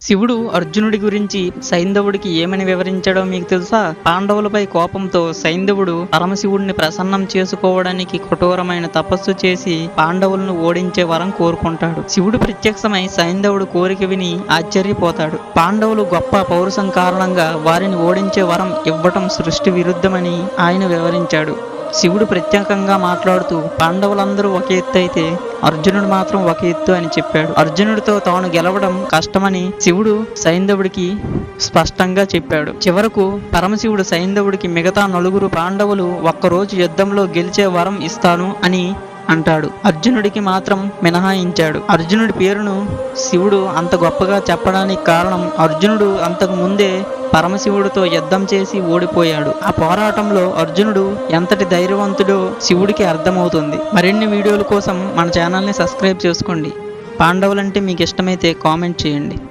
శివుడు అర్జునుడి గురించి సైంధవుడికి ఏమని వివరించాడో మీకు తెలుసా? పాండవులపై కోపంతో సైంధవుడు పరమశివుడిని ప్రసన్నం చేసుకోవడానికి కఠోరమైన తపస్సు చేసి పాండవులను ఓడించే వరం కోరుకుంటాడు. శివుడు ప్రత్యక్షమై సైంధవుడు కోరిక విని ఆశ్చర్యపోతాడు. పాండవులు గొప్ప పౌరుషం కారణంగా వారిని ఓడించే వరం ఇవ్వటం సృష్టి విరుద్ధమని ఆయన వివరించాడు. శివుడు ప్రత్యేకంగా మాట్లాడుతూ పాండవులందరూ ఒక ఎత్తు అయితే అర్జునుడు మాత్రం ఒక ఎత్తు అని చెప్పాడు. అర్జునుడితో తాను గెలవడం కష్టమని శివుడు సైంధవుడికి స్పష్టంగా చెప్పాడు. చివరకు పరమశివుడు సైంధవుడికి మిగతా నలుగురు పాండవులు ఒక్కరోజు యుద్ధంలో గెలిచే వరం ఇస్తాను అని అంటాడు. అర్జునుడికి మాత్రం మినహాయించాడు. అర్జునుడి పేరును శివుడు అంత గొప్పగా చెప్పడానికి కారణం అర్జునుడు అంతకు ముందే పరమశివుడితో యుద్ధం చేసి ఓడిపోయాడు. ఆ పోరాటంలో అర్జునుడు ఎంతటి ధైర్యవంతుడో శివుడికి అర్థమవుతుంది. మరిన్ని వీడియోల కోసం మన ఛానల్ని సబ్స్క్రైబ్ చేసుకోండి. పాండవులంటే మీకు ఇష్టమైతే కామెంట్ చేయండి.